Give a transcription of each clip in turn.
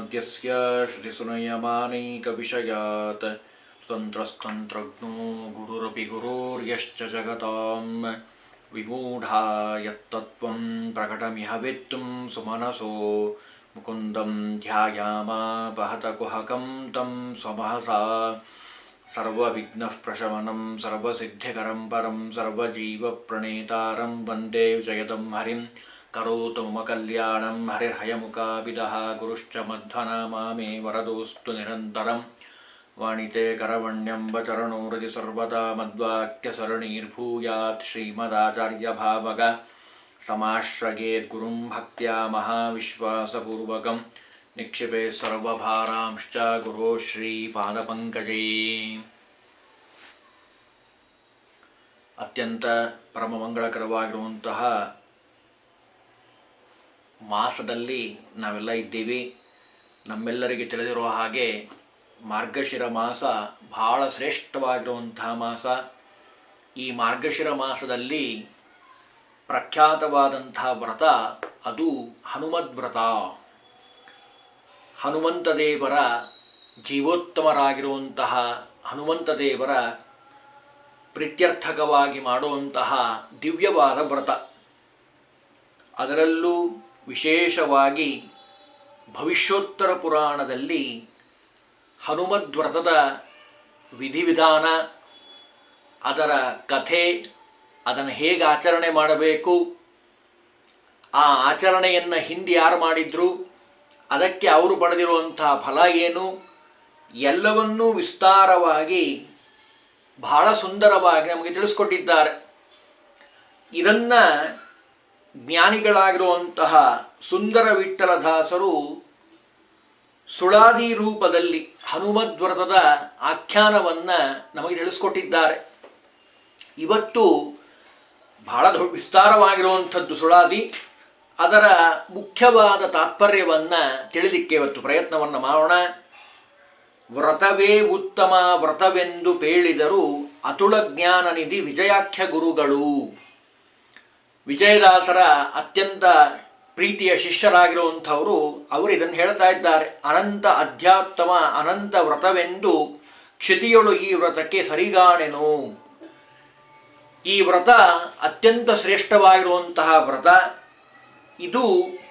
यज्ञेश्वराद्यस्य श्रुतिसुनयमानैकविषयात् स्वतन्त्रस्तन्त्रज्ञो गुरुरपि गुरोर्यश्च जगतां विमूढा यत्तत्त्वं प्रकटमिह वेत्तुं सुमनसो मुकुन्दं ध्यायामापहतकुहकं तं स्वमहसा सर्वविघ्नः प्रशमनं सर्वसिद्धिकरं परं सर्वजीवप्रणेतारं वंदे जयदं हरिं करोतु मम कल्याणं हरिर्हयमुखाविदः गुरुश्च मध्वनामा मे वरदोऽस्तु निरन्तरं वाणिते करवण्यं वचरणो हृदि सर्वदा मद्वाक्यसरणीर्भूयात् श्रीमदाचार्यभावग समाश्रयेद्गुरुं भक्त्या महाविश्वासपूर्वकं निक्षिपे सर्वभारांश्च गुरो ಶ್ರೀಪಾದಪಂಕಜೇ ಅತ್ಯಂತ ಪರಮಮಂಗಳಕರವಾಗಿರುವಂತಹ ಮಾಸದಲ್ಲಿ ನಾವೆಲ್ಲ ಇದ್ದೀವಿ. ನಮ್ಮೆಲ್ಲರಿಗೆ ತಿಳಿದಿರುವ ಹಾಗೆ ಮಾರ್ಗಶಿರ ಮಾಸ ಬಹಳ ಶ್ರೇಷ್ಠವಾಗಿರುವಂತಹ ಮಾಸ. ಈ ಮಾರ್ಗಶಿರ ಮಾಸದಲ್ಲಿ ಪ್ರಖ್ಯಾತವಾದಂತಹ ವ್ರತ ಅದು ಹನುಮದ್ ವ್ರತ. ಹನುಮಂತ ದೇವರ ಜೀವೋತ್ತಮರಾಗಿರುವಂತಹ ಹನುಮಂತ ದೇವರ ಪ್ರೀತ್ಯರ್ಥಕವಾಗಿ ಮಾಡುವಂತಹ ದಿವ್ಯವಾದ ವ್ರತ. ಅದರಲ್ಲೂ ವಿಶೇಷವಾಗಿ ಭವಿಷ್ಯೋತ್ತರ ಪುರಾಣದಲ್ಲಿ ಹನುಮದ್ವ್ರತದ ವಿಧಿವಿಧಾನ, ಅದರ ಕಥೆ, ಅದನ್ನು ಹೇಗೆ ಆಚರಣೆ ಮಾಡಬೇಕು, ಆ ಆಚರಣೆಯನ್ನು ಹಿಂದೆ ಯಾರು ಮಾಡಿದ್ರು, ಅದಕ್ಕೆ ಅವರು ಪಡೆದಿರುವಂತಹ ಫಲ ಏನು, ಎಲ್ಲವನ್ನೂ ವಿಸ್ತಾರವಾಗಿ, ಬಹಳ ಸುಂದರವಾಗಿ ನಮಗೆ ತಿಳಿಸ್ಕೊಟ್ಟಿದ್ದಾರೆ. ಇದನ್ನು ಜ್ಞಾನಿಗಳಾಗಿರುವಂತಹ ಸುಂದರ ವಿಠಲದಾಸರು ಸುಳಾದಿ ರೂಪದಲ್ಲಿ ಹನುಮದ್ವ್ರತದ ಆಖ್ಯಾನವನ್ನು ನಮಗೆ ತಿಳಿಸ್ಕೊಟ್ಟಿದ್ದಾರೆ. ಇವತ್ತು ಬಹಳ ದೊಡ್ಡ ವಿಸ್ತಾರವಾಗಿರುವಂಥದ್ದು ಸುಳಾದಿ. ಅದರ ಮುಖ್ಯವಾದ ತಾತ್ಪರ್ಯವನ್ನು ತಿಳಿಲಿಕ್ಕೆ ಇವತ್ತು ಪ್ರಯತ್ನವನ್ನು ಮಾಡೋಣ. ವ್ರತವೇ ಉತ್ತಮ ವ್ರತವೆಂದು ಪೇಳಿದರು ಅತುಳ ಜ್ಞಾನ ನಿಧಿ ವಿಜಯಾಖ್ಯ ಗುರುಗಳು. ವಿಜಯದಾಸರ ಅತ್ಯಂತ ಪ್ರೀತಿಯ ಶಿಷ್ಯರಾಗಿರುವಂಥವರು ಅವರು ಇದನ್ನು ಹೇಳ್ತಾ ಇದ್ದಾರೆ. ಅನಂತ ಅಧ್ಯಾತ್ಮ ಅನಂತ ವ್ರತವೆಂದು ಕ್ಷಿತಿಯೊಳು ಈ ವ್ರತಕ್ಕೆ ಸರಿಗಾಣೆನು. ಈ ವ್ರತ ಅತ್ಯಂತ ಶ್ರೇಷ್ಠವಾಗಿರುವಂತಹ ವ್ರತ. ಇದು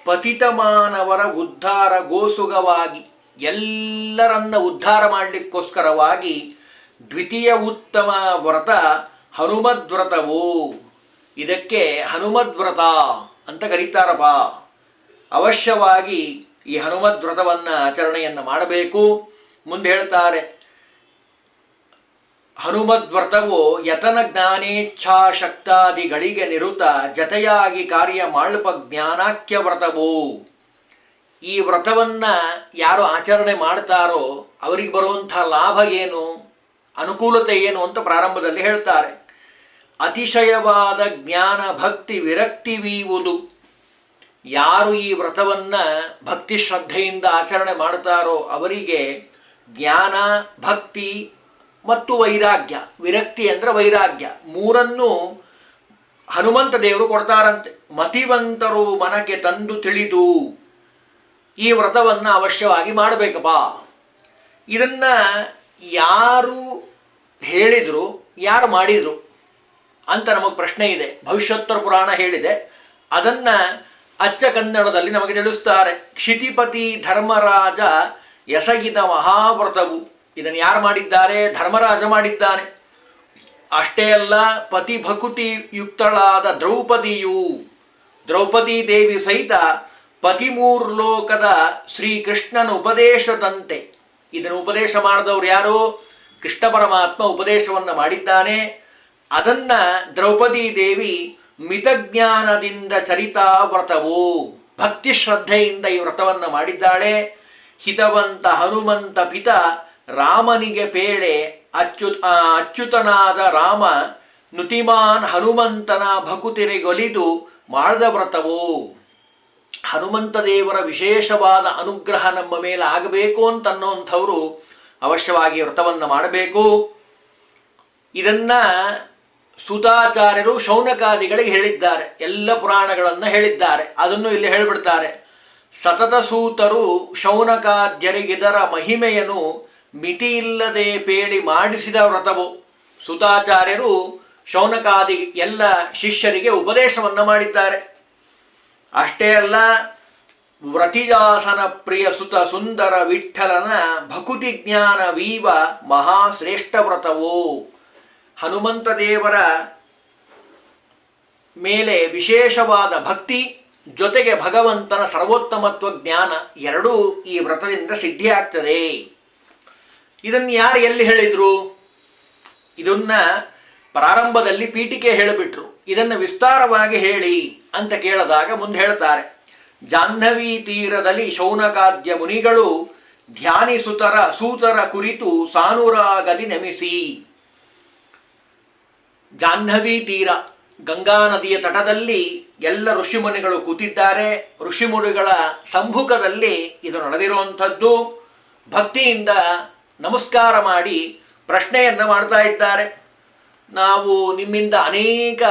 ಪತಿತ ಮಾನವರ ಉದ್ಧಾರ ಗೋಸುಗವಾಗಿ, ಎಲ್ಲರನ್ನ ಉದ್ಧಾರ ಮಾಡಲಿಕ್ಕೋಸ್ಕರವಾಗಿ ದ್ವಿತೀಯ ಉತ್ತಮ ವ್ರತ ಹನುಮದ್ವ್ರತವು ಇದಕ್ಕೆ ಹನುಮದ್ವ್ರತ ಅಂತ ಕರೀತಾರಪ್ಪ ಅವಶ್ಯವಾಗಿ ಈ ಹನುಮದ್ವ್ರತವನ್ನು ಆಚರಣೆಯನ್ನು ಮಾಡಬೇಕು. ಮುಂದೆ ಹೇಳ್ತಾರೆ ಹನುಮದ್ವ್ರತವು ಯತನ ಜ್ಞಾನೇಚ್ಛಾಶಕ್ತಾದಿಗಳಿಗೆ ನಿರುತ ಜತೆಯಾಗಿ ಕಾರ್ಯ ಮಾಳ್ಪ ಜ್ಞಾನಾಖ್ಯ ವ್ರತವು. ಈ ವ್ರತವನ್ನ ಯಾರು ಆಚರಣೆ ಮಾಡ್ತಾರೋ, ಅವರಿಗೆ ಬರುವಂಥ ಲಾಭ ಏನು, ಅನುಕೂಲತೆ ಏನು ಅಂತ ಪ್ರಾರಂಭದಲ್ಲಿ ಹೇಳ್ತಾರೆ. ಅತಿಶಯವಾದ ಜ್ಞಾನ ಭಕ್ತಿ ವಿರಕ್ತಿವೀವುದು ಯಾರು ಈ ವ್ರತವನ್ನ ಭಕ್ತಿ ಶ್ರದ್ಧೆಯಿಂದ ಆಚರಣೆ ಮಾಡ್ತಾರೋ ಅವರಿಗೆ ಜ್ಞಾನ, ಭಕ್ತಿ ಮತ್ತು ವೈರಾಗ್ಯ, ವಿರಕ್ತಿ ಅಂದ್ರೆ ವೈರಾಗ್ಯ ಮೂರನ್ನು ಹನುಮಂತ ದೇವರು ಕೊಡ್ತಾರಂತೆ. ಮತಿವಂತರು ಮನಕ್ಕೆ ತಂದು ತಿಳಿದು ಈ ವ್ರತವನ್ನು ಅವಶ್ಯವಾಗಿ ಮಾಡಬೇಕಪ್ಪ ಇದನ್ನ ಯಾರು ಹೇಳಿದ್ರು, ಯಾರು ಮಾಡಿದ್ರು ಅಂತ ನಮಗೆ ಪ್ರಶ್ನೆ ಇದೆ. ಭವಿಷ್ಯೋತ್ತರ ಪುರಾಣ ಹೇಳಿದೆ. ಅದನ್ನ ಅಚ್ಚ ಕನ್ನಡದಲ್ಲಿ ನಮಗೆ ತಿಳಿಸ್ತಾರೆ. ಕ್ಷಿತಿಪತಿ ಧರ್ಮರಾಜ ಎಸಗಿದ ಮಹಾವ್ರತವು ಇದನ್ನು ಯಾರು ಮಾಡಿದ್ದಾರೆ? ಧರ್ಮರಾಜ ಮಾಡಿದ್ದಾನೆ. ಅಷ್ಟೇ ಅಲ್ಲ, ಪತಿ ಭಕುತಿ ಯುಕ್ತಳಾದ ದ್ರೌಪದಿಯು, ದ್ರೌಪದಿ ದೇವಿ ಸಹಿತ ಪತಿಮೂರ್ಲೋಕದ ಶ್ರೀಕೃಷ್ಣನ ಉಪದೇಶದಂತೆ ಇದನ್ನು ಉಪದೇಶ ಮಾಡಿದವರು ಯಾರು? ಕೃಷ್ಣ ಪರಮಾತ್ಮ ಉಪದೇಶವನ್ನು ಮಾಡಿದ್ದಾನೆ. ಅದನ್ನ ದ್ರೌಪದಿ ದೇವಿ ಮಿತಜ್ಞಾನದಿಂದ ಚರಿತಾ ವ್ರತವು ಭಕ್ತಿ ಶ್ರದ್ಧೆಯಿಂದ ಈ ವ್ರತವನ್ನು ಮಾಡಿದ್ದಾಳೆ. ಹಿತವಂತ ಹನುಮಂತ ಪಿತ ರಾಮನಿಗೆ ಪೇಳೆ ಅಚ್ಯುತ ಅಚ್ಯುತನಾದ ರಾಮ ನುತಿಮಾನ್ ಹನುಮಂತನ ಭಕುತಿರೆಗೊಲಿದು ಮಾಡಿದ ವ್ರತವು. ಹನುಮಂತ ದೇವರ ವಿಶೇಷವಾದ ಅನುಗ್ರಹ ನಮ್ಮ ಮೇಲೆ ಆಗಬೇಕು ಅಂತ ಅನ್ನೋಂಥವ್ರು ಅವಶ್ಯವಾಗಿ ವ್ರತವನ್ನು ಮಾಡಬೇಕು. ಇದನ್ನ ಸುತಾಚಾರ್ಯರು ಶೌನಕಾದಿಗಳಿಗೆ ಹೇಳಿದ್ದಾರೆ. ಎಲ್ಲ ಪುರಾಣಗಳನ್ನು ಹೇಳಿದ್ದಾರೆ. ಅದನ್ನು ಇಲ್ಲಿ ಹೇಳಿಬಿಡ್ತಾರೆ. ಸತತ ಸೂತರು ಶೌನಕಾದ್ಯರಿಗಿದರ ಮಹಿಮೆಯನ್ನು ಮಿತಿಯಿಲ್ಲದೆ ಪೇಳಿ ಮಾಡಿಸಿದ ವ್ರತವು. ಸುತಾಚಾರ್ಯರು ಶೌನಕಾದಿ ಎಲ್ಲ ಶಿಷ್ಯರಿಗೆ ಉಪದೇಶವನ್ನು ಮಾಡಿದ್ದಾರೆ. ಅಷ್ಟೇ ಅಲ್ಲ, ವ್ರತಿಜಾಸನ ಪ್ರಿಯ ಸುತ ಸುಂದರ ವಿಠಲನ ಭಕುತಿ ಜ್ಞಾನ ವೀವ ಮಹಾಶ್ರೇಷ್ಠ ವ್ರತವು. ಹನುಮಂತ ದೇವರ ಮೇಲೆ ವಿಶೇಷವಾದ ಭಕ್ತಿ, ಜೊತೆಗೆ ಭಗವಂತನ ಸರ್ವೋತ್ತಮತ್ವ ಜ್ಞಾನ ಎರಡೂ ಈ ವ್ರತದಿಂದ ಸಿದ್ಧಿಯಾಗ್ತದೆ. ಇದನ್ನು ಯಾರು ಎಲ್ಲಿ ಹೇಳಿದರು? ಇದನ್ನ ಪ್ರಾರಂಭದಲ್ಲಿ ಪೀಠಿಕೆ ಹೇಳಿಬಿಟ್ರು. ಇದನ್ನು ವಿಸ್ತಾರವಾಗಿ ಹೇಳಿ ಅಂತ ಕೇಳಿದಾಗ ಮುಂದೆ ಹೇಳ್ತಾರೆ, ಜಾಹ್ನವಿ ತೀರದಲ್ಲಿ ಶೌನಕಾದ್ಯ ಮುನಿಗಳು ಧ್ಯಾನಿಸುತರ ಸೂತರ ಕುರಿತು ಸಾನುರಾಗದಿ ನಮಿಸಿ ಜಾಹ್ನವಿ ತೀರ ಗಂಗಾ ನದಿಯ ತಟದಲ್ಲಿ ಎಲ್ಲ ಋಷಿಮುನಿಗಳು ಕೂತಿದ್ದಾರೆ. ಋಷಿಮುನಿಗಳ ಸಂಭುಕದಲ್ಲಿ ಇದು ನಡೆದಿರುವಂಥದ್ದು. ಭಕ್ತಿಯಿಂದ ನಮಸ್ಕಾರ ಮಾಡಿ ಪ್ರಶ್ನೆಯನ್ನು ಮಾಡ್ತಾ ಇದ್ದಾರೆ. ನಾವು ನಿಮ್ಮಿಂದ ಅನೇಕ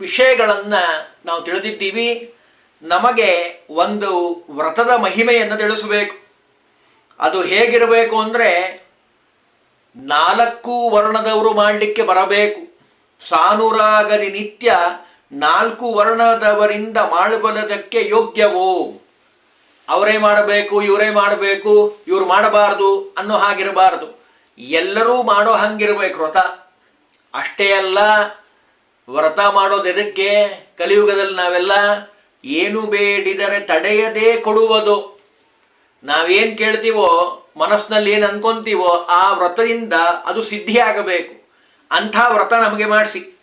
ವಿಷಯಗಳನ್ನು ನಾವು ತಿಳಿದಿದ್ದೀವಿ. ನಮಗೆ ಒಂದು ವ್ರತದ ಮಹಿಮೆಯನ್ನು ತಿಳಿಸಬೇಕು. ಅದು ಹೇಗಿರಬೇಕು ಅಂದರೆ ನಾಲ್ಕು ವರ್ಣದವರು ಮಾಡಲಿಕ್ಕೆ ಬರಬೇಕು. ಸಾನುರಾಗದಿ ನಿತ್ಯ ನಾಲ್ಕು ವರ್ಣದವರಿಂದ ಮಾಡಬಲ್ಲದಕ್ಕೆ ಯೋಗ್ಯವೋ? ಅವರೇ ಮಾಡಬೇಕು, ಇವರೇ ಮಾಡಬೇಕು, ಇವ್ರು ಮಾಡಬಾರದು ಅನ್ನೋ ಹಾಗಿರಬಾರದು. ಎಲ್ಲರೂ ಮಾಡೋ ಹಂಗಿರಬೇಕು ವ್ರತ. ಅಷ್ಟೇ ಅಲ್ಲ, ವ್ರತ ಮಾಡೋದು ಎದಕ್ಕೆ? ಕಲಿಯುಗದಲ್ಲಿ ನಾವೆಲ್ಲ ಏನು ಬೇಡಿದರೆ ತಡೆಯದೇ ಕೊಡುವುದು. ನಾವೇನು ಕೇಳ್ತೀವೋ, ಮನಸ್ಸಿನಲ್ಲಿ ಏನು ಅನ್ಕೊಂತೀವೋ, ಆ ವ್ರತದಿಂದ ಅದು ಸಿದ್ಧಿಯಾಗಬೇಕು. ಅಂಥ ವ್ರತ ನಮಗೆ ಮಾಡಿಸಿ.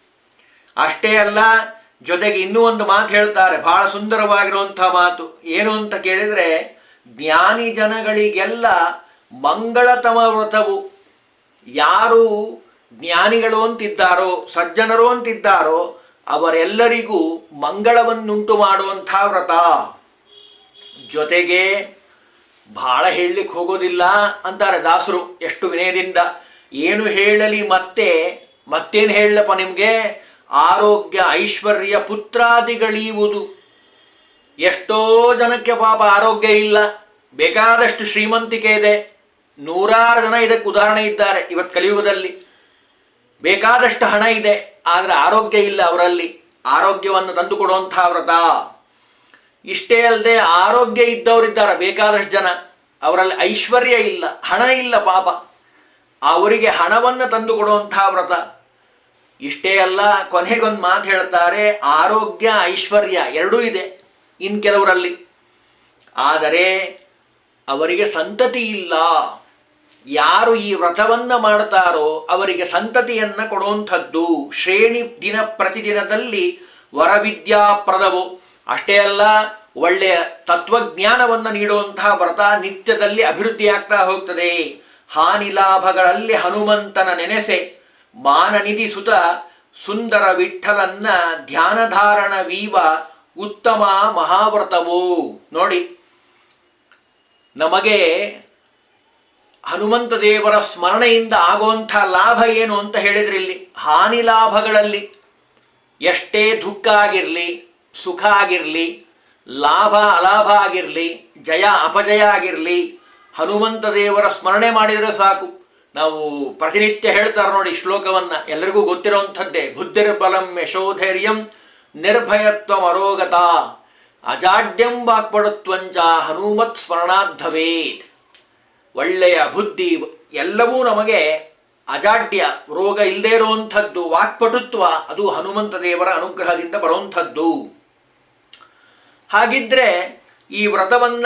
ಅಷ್ಟೇ ಅಲ್ಲ, ಜೊತೆಗೆ ಇನ್ನೂ ಒಂದು ಮಾತು ಹೇಳ್ತಾರೆ ಬಹಳ ಸುಂದರವಾಗಿರುವಂಥ ಮಾತು. ಏನು ಅಂತ ಕೇಳಿದರೆ, ಜ್ಞಾನಿ ಜನಗಳಿಗೆಲ್ಲ ಮಂಗಳತಮ ವ್ರತವು. ಯಾರು ಜ್ಞಾನಿಗಳು ಅಂತಿದ್ದಾರೋ, ಸಜ್ಜನರು ಅಂತಿದ್ದಾರೋ, ಅವರೆಲ್ಲರಿಗೂ ಮಂಗಳವನ್ನುಂಟು ಮಾಡುವಂಥ ವ್ರತ. ಜೊತೆಗೆ ಬಹಳ ಹೇಳಲಿಕ್ಕೆ ಹೋಗೋದಿಲ್ಲ ಅಂತಾರೆ ದಾಸರು ಎಷ್ಟು ವಿನಯದಿಂದ. ಏನು ಹೇಳಲಿ ಮತ್ತೆ, ಮತ್ತೇನು ಹೇಳಲಪ್ಪ ನಿಮಗೆ? ಆರೋಗ್ಯ ಐಶ್ವರ್ಯ ಪುತ್ರಾದಿಗಳೀವುದು ಎಷ್ಟೋ ಜನಕ್ಕೆ ಪಾಪ ಆರೋಗ್ಯ ಇಲ್ಲ. ಬೇಕಾದಷ್ಟು ಶ್ರೀಮಂತಿಕೆ ಇದೆ. ನೂರಾರು ಜನ ಇದಕ್ಕೆ ಉದಾಹರಣೆ ಇದ್ದಾರೆ ಇವತ್ತು ಕಲಿಯುಗದಲ್ಲಿ. ಬೇಕಾದಷ್ಟು ಹಣ ಇದೆ, ಆದರೆ ಆರೋಗ್ಯ ಇಲ್ಲ ಅವರಲ್ಲಿ. ಆರೋಗ್ಯವನ್ನು ತಂದುಕೊಡುವಂತಹ ವ್ರತ. ಇಷ್ಟೇ ಅಲ್ಲದೆ ಆರೋಗ್ಯ ಇದ್ದವರಿದ್ದಾರೆ ಬೇಕಾದಷ್ಟು ಜನ. ಅವರಲ್ಲಿ ಐಶ್ವರ್ಯ ಇಲ್ಲ, ಹಣ ಇಲ್ಲ ಪಾಪ. ಅವರಿಗೆ ಹಣವನ್ನು ತಂದು ಕೊಡುವಂತಹ ವ್ರತ. ಇಷ್ಟೇ ಅಲ್ಲ, ಕೊನೆಗೊಂದು ಮಾತು ಹೇಳ್ತಾರೆ, ಆರೋಗ್ಯ, ಐಶ್ವರ್ಯ ಎರಡೂ ಇದೆ ಇನ್ನು ಕೆಲವರಲ್ಲಿ. ಆದರೆ ಅವರಿಗೆ ಸಂತತಿ ಇಲ್ಲ. ಯಾರು ಈ ವ್ರತವನ್ನು ಮಾಡ್ತಾರೋ ಅವರಿಗೆ ಸಂತತಿಯನ್ನು ಕೊಡುವಂಥದ್ದು ಶ್ರೇಣಿ ದಿನ ಪ್ರತಿದಿನದಲ್ಲಿ ವರವಿದ್ಯಾಪ್ರದವು. ಅಷ್ಟೇ ಅಲ್ಲ, ಒಳ್ಳೆಯ ತತ್ವಜ್ಞಾನವನ್ನು ನೀಡುವಂತಹ ವ್ರತ ನಿತ್ಯದಲ್ಲಿ ಅಭಿವೃದ್ಧಿಯಾಗ್ತಾ ಹೋಗ್ತದೆ. ಹಾನಿ ಲಾಭಗಳಲ್ಲಿ ಹನುಮಂತನ ನೆನೆಸೆ, ಮಾನನಿಧಿ ಸುತ ಸುಂದರ ವಿಠಲನ್ನ ಧ್ಯಾನಧಾರಣ ವೀವ ಉತ್ತಮ ಮಹಾವ್ರತವು. ನೋಡಿ, ನಮಗೆ ಹನುಮಂತ ದೇವರ ಸ್ಮರಣೆಯಿಂದ ಆಗುವಂಥ ಲಾಭ ಏನು ಅಂತ ಹೇಳಿದ್ರಿಲ್ಲಿ? ಹಾನಿ ಲಾಭಗಳಲ್ಲಿ ಎಷ್ಟೇ ದುಃಖ ಆಗಿರಲಿ ಸುಖ ಆಗಿರಲಿ, ಲಾಭ ಅಲಾಭ ಆಗಿರಲಿ, ಜಯ ಅಪಜಯ ಆಗಿರಲಿ, ಹನುಮಂತ ದೇವರ ಸ್ಮರಣೆ ಮಾಡಿದರೆ ಸಾಕು. ನಾವು ಪ್ರತಿನಿತ್ಯ ಹೇಳ್ತಾರೆ ನೋಡಿ ಶ್ಲೋಕವನ್ನು, ಎಲ್ಲರಿಗೂ ಗೊತ್ತಿರುವಂಥದ್ದೇ ಬುದ್ಧಿರ್ಬಲಂ ಯಶೋಧೈರ್ಯಂ ನಿರ್ಭಯತ್ವ ಮರೋಗತ, ಅಜಾಡ್ಯಂ ವಾಕ್ಪಡುತ್ವಂಚ ಹನುಮತ್ ಸ್ಮರಣಾರ್ಧವೇತ್ ಒಳ್ಳೆಯ ಬುದ್ಧಿ ಎಲ್ಲವೂ ನಮಗೆ ಅಜಾಡ್ಯ, ರೋಗ ಇಲ್ಲದೇ ಇರುವಂಥದ್ದು, ವಾಕ್ಪಟುತ್ವ, ಅದು ಹನುಮಂತ ದೇವರ ಅನುಗ್ರಹದಿಂದ ಬರುವಂಥದ್ದು. ಹಾಗಿದ್ರೆ ಈ ವ್ರತವನ್ನ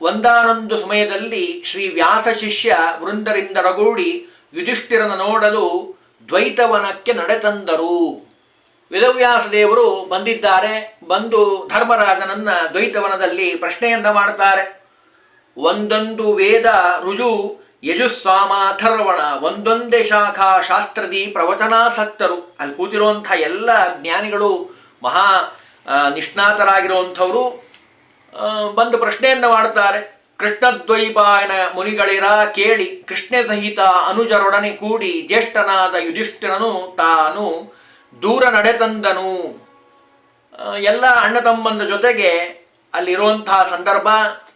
ಒಂದಾನೊಂದು ಸಮಯದಲ್ಲಿ ಶ್ರೀ ವ್ಯಾಸ ಶಿಷ್ಯ ವೃಂದರಿಂದ ರಗೂಡಿ ಯುಧಿಷ್ಠಿರನ ನೋಡಲು ದ್ವೈತವನಕ್ಕೆ ನಡೆತಂದರು. ವೇದವ್ಯಾಸ ದೇವರು ಬಂದಿದ್ದಾರೆ, ಬಂದು ಧರ್ಮರಾಜನನ್ನ ದ್ವೈತವನದಲ್ಲಿ ಪ್ರಶ್ನೆಯನ್ನ ಮಾಡ್ತಾರೆ. ಒಂದೊಂದು ವೇದ ರುಜು ಯಜುಸ್ವಾಮಾಥರ್ವಣ ಒಂದೊಂದೇ ಶಾಖಾ ಶಾಸ್ತ್ರದಿ ಪ್ರವಚನಾಸಕ್ತರು. ಅಲ್ಲಿ ಕೂತಿರುವಂಥ ಎಲ್ಲ ಜ್ಞಾನಿಗಳು ಮಹಾ ನಿಷ್ಣಾತರಾಗಿರುವಂಥವರು ಬಂದು ಪ್ರಶ್ನೆಯನ್ನು ಮಾಡ್ತಾರೆ ಕೃಷ್ಣದ್ವೈಪಾಯನ ಮುನಿಗಳಿರ ಕೇಳಿ, ಕೃಷ್ಣ ಸಹಿತ ಅನುಜರೊಡನೆ ಕೂಡಿ ಜ್ಯೇಷ್ಠನಾದ ಯುಧಿಷ್ಠಿರನು ತಾನು ದೂರ ನಡೆತಂದನು. ಎಲ್ಲ ಅಣ್ಣ ತಮ್ಮಂದ ಜೊತೆಗೆ ಅಲ್ಲಿರುವಂತಹ ಸಂದರ್ಭ,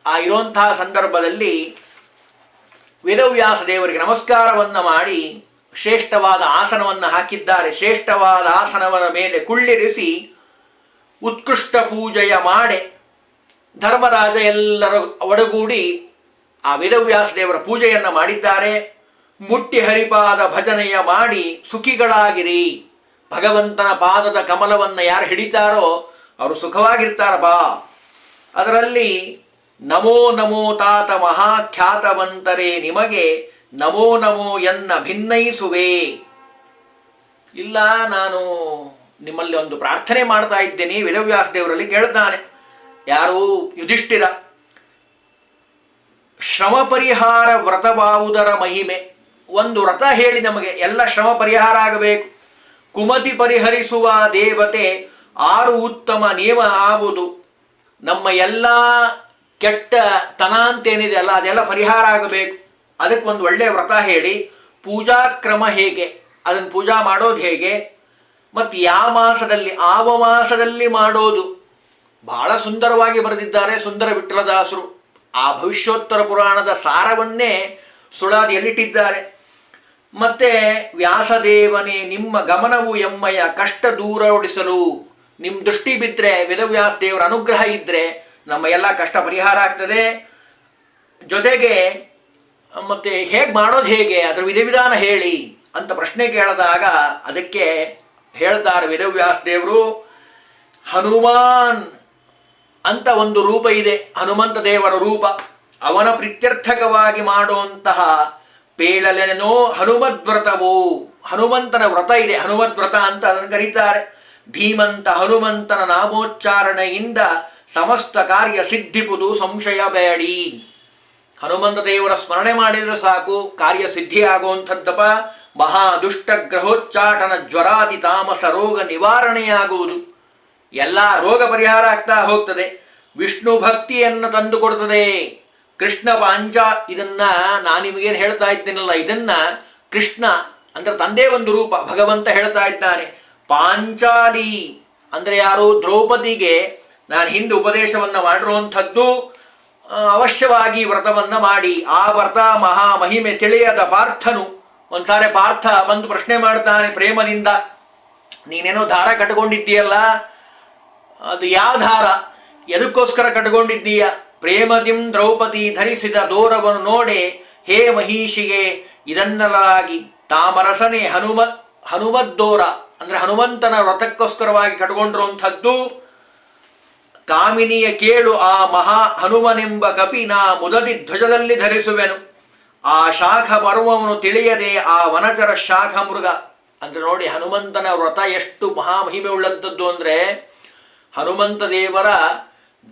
ಆ ಇರುವಂತಹ ಸಂದರ್ಭದಲ್ಲಿ ವೇದವ್ಯಾಸ ದೇವರಿಗೆ ನಮಸ್ಕಾರವನ್ನು ಮಾಡಿ ಶ್ರೇಷ್ಠವಾದ ಆಸನವನ್ನು ಹಾಕಿದ್ದಾರೆ. ಶ್ರೇಷ್ಠವಾದ ಆಸನವನ ಮೇಲೆ ಕುಳ್ಳಿರಿಸಿ ಉತ್ಕೃಷ್ಟ ಪೂಜೆಯ ಮಾಡೆ ಧರ್ಮರಾಜ ಎಲ್ಲರ ಒಡಗೂಡಿ ಆ ವೇದವ್ಯಾಸ ದೇವರ ಪೂಜೆಯನ್ನು ಮಾಡಿದ್ದಾರೆ. ಮುಟ್ಟಿ ಹರಿಪಾದ ಭಜನೆಯ ಮಾಡಿ ಸುಖಿಗಳಾಗಿರಿ. ಭಗವಂತನ ಪಾದದ ಕಮಲವನ್ನು ಯಾರು ಹಿಡಿತಾರೋ ಅವರು ಸುಖವಾಗಿರ್ತಾರಪ್ಪ ಅದರಲ್ಲಿ ನಮೋ ನಮೋ ತಾತ ಮಹಾಖ್ಯಾತವಂತರೇ ನಿಮಗೆ ನಮೋ ನಮೋ ಎನ್ನ ಭಿನ್ನೈಸುವೆ. ಇಲ್ಲ ನಾನು ನಿಮ್ಮಲ್ಲಿ ಒಂದು ಪ್ರಾರ್ಥನೆ ಮಾಡ್ತಾ ಇದ್ದೇನೆ. ವೇದವ್ಯಾಸ ದೇವರಲ್ಲಿ ಕೇಳ್ತಾನೆ. ಯಾರು ಯುಧಿಷ್ಠಿರ, ಶ್ರಮ ಪರಿಹಾರ ವ್ರತವಾವುದರ ಮಹಿಮೆ. ಒಂದು ವ್ರತ ಹೇಳಿ ನಮಗೆ, ಎಲ್ಲ ಶ್ರಮ ಪರಿಹಾರ ಆಗಬೇಕು. ಕುಮತಿ ಪರಿಹರಿಸುವ ದೇವತೆ ಆರು ಉತ್ತಮ ನಿಯಮ ಆಗುವುದು ನಮ್ಮ ಎಲ್ಲ ಕೆಟ್ಟ ತನ ಅಂತೇನಿದೆ ಅಲ್ಲ, ಅದೆಲ್ಲ ಪರಿಹಾರ ಆಗಬೇಕು. ಅದಕ್ಕೆ ಒಂದು ಒಳ್ಳೆಯ ವ್ರತ ಹೇಳಿ ಪೂಜಾ ಕ್ರಮ ಹೇಗೆ, ಅದನ್ನು ಪೂಜಾ ಮಾಡೋದು ಹೇಗೆ ಮತ್ತು ಯಾವ ಮಾಸದಲ್ಲಿ ಆವ ಮಾಸದಲ್ಲಿ ಮಾಡೋದು? ಬಹಳ ಸುಂದರವಾಗಿ ಬರೆದಿದ್ದಾರೆ ಸುಂದರ ವಿಠಲದಾಸರು ಆ ಭವಿಷ್ಯೋತ್ತರ ಪುರಾಣದ ಸಾರವನ್ನೇ ಸುಳಾದಿಯಲ್ಲಿಟ್ಟಿದ್ದಾರೆ ಮತ್ತೆ ವ್ಯಾಸದೇವನೇ, ನಿಮ್ಮ ಗಮನವು ಎಮ್ಮಯ ಕಷ್ಟ ದೂರ ಓಡಿಸಲು. ನಿಮ್ಮ ದೃಷ್ಟಿ ಬಿದ್ದರೆ ವೇದವ್ಯಾಸ ದೇವರ ಅನುಗ್ರಹ ಇದ್ದರೆ ನಮ್ಮ ಎಲ್ಲ ಕಷ್ಟ ಪರಿಹಾರ ಆಗ್ತದೆ. ಜೊತೆಗೆ, ಮತ್ತೆ ಹೇಗೆ ಮಾಡೋದು ಹೇಗೆ, ಅದರ ವಿಧಿವಿಧಾನ ಹೇಳಿ ಅಂತ ಪ್ರಶ್ನೆ ಕೇಳಿದಾಗ ಅದಕ್ಕೆ ಹೇಳ್ತಾರೆ ವೇದವ್ಯಾಸ ದೇವರು, ಹನುಮಾನ್ ಅಂತ ಒಂದು ರೂಪ ಇದೆ, ಹನುಮಂತ ದೇವರ ರೂಪ. ಅವನ ಪ್ರಿತ್ಯರ್ಥಕವಾಗಿ ಮಾಡುವಂತಹ ಪೇಳಲೆನೋ ಹನುಮದ್ವ್ರತವು, ಹನುಮಂತನ ವ್ರತ ಇದೆ, ಹನುಮದ್ವ್ರತ ಅಂತ ಅದನ್ನು ಕರೀತಾರೆ. ಧೀಮಂತ ಹನುಮಂತನ ನಾಮೋಚ್ಚಾರಣೆಯಿಂದ ಸಮಸ್ತ ಕಾರ್ಯ ಸಿದ್ಧಿಪುದು, ಸಂಶಯ ಬೇಡಿ. ಹನುಮಂತ ದೇವರ ಸ್ಮರಣೆ ಮಾಡಿದರೆ ಸಾಕು, ಕಾರ್ಯ ಸಿದ್ಧಿಯಾಗುವಂಥದ್ದಪ್ಪ. ಮಹಾ ದುಷ್ಟ ಗ್ರಹೋಚ್ಚಾಟನ ಜ್ವರಾದಿ ತಾಮಸ ರೋಗ ನಿವಾರಣೆಯಾಗುವುದು. ಎಲ್ಲ ರೋಗ ಪರಿಹಾರ ಆಗ್ತಾ ಹೋಗ್ತದೆ. ವಿಷ್ಣು ಭಕ್ತಿಯನ್ನು ತಂದು ಕೊಡ್ತದೆ ಕೃಷ್ಣ ಪಾಂಚ, ಇದನ್ನ ನಾನು ನಿಮಗೇನು ಹೇಳ್ತಾ ಇದ್ದೇನಲ್ಲ, ಇದನ್ನ ಕೃಷ್ಣ ಅಂದ್ರೆ ತಂದೆ ಒಂದು ರೂಪ, ಭಗವಂತ ಹೇಳ್ತಾ ಇದ್ದಾನೆ. ಪಾಂಚಾಲಿ ಅಂದ್ರೆ ಯಾರು? ದ್ರೌಪದಿಗೆ ನಾನು ಹಿಂದೆ ಉಪದೇಶವನ್ನು ಮಾಡಿರುವಂಥದ್ದು ಅವಶ್ಯವಾಗಿ ವ್ರತವನ್ನು ಮಾಡಿ. ಆ ವ್ರತ ಮಹಾ ಮಹಿಮೆ ತಿಳಿಯದ ಪಾರ್ಥನು. ಒಂದ್ಸಾರಿ ಪಾರ್ಥ ಬಂದು ಪ್ರಶ್ನೆ ಮಾಡ್ತಾನೆ ಪ್ರೇಮದಿಂದ, ನೀನೇನೋ ದಾರ ಕಟ್ಕೊಂಡಿದ್ದೀಯಲ್ಲ? ಅದು ಯಾವ ದಾರ ಎದಕ್ಕೋಸ್ಕರ ಕಟ್ಕೊಂಡಿದ್ದೀಯ? ಪ್ರೇಮದಿಂ ದ್ರೌಪದಿ ಧರಿಸಿದ ದೋರವನ್ನು ನೋಡೆ, ಹೇ ಮಹಿಷಿಗೆ ಇದನ್ನಲಾಗಿ ತಾಮರಸನೆ ಹನುಮ ಹನುಮದ್ದೋರ ಅಂದ್ರೆ ಹನುಮಂತನ ವ್ರತಕ್ಕೋಸ್ಕರವಾಗಿ ಕಟ್ಕೊಂಡಿರುವಂಥದ್ದು. ಕಾಮಿನಿಯ ಕೇಳು ಆ ಮಹಾ ಹನುಮನೆಂಬ ಕಪಿ ನಾ ಮುದದಿ ಧ್ವಜದಲ್ಲಿ ಧರಿಸುವೆನು. ಆ ಶಾಖ ಪರ್ವವನ್ನು ತಿಳಿಯದೆ ಆ ವನಚರ ಶಾಖ ಮೃಗ. ಅಂದ್ರೆ ನೋಡಿ ಹನುಮಂತನ ವ್ರತ ಎಷ್ಟು ಮಹಾಮಹಿಮೆ ಉಳ್ಳಂಥದ್ದು ಅಂದ್ರೆ ಹನುಮಂತ ದೇವರ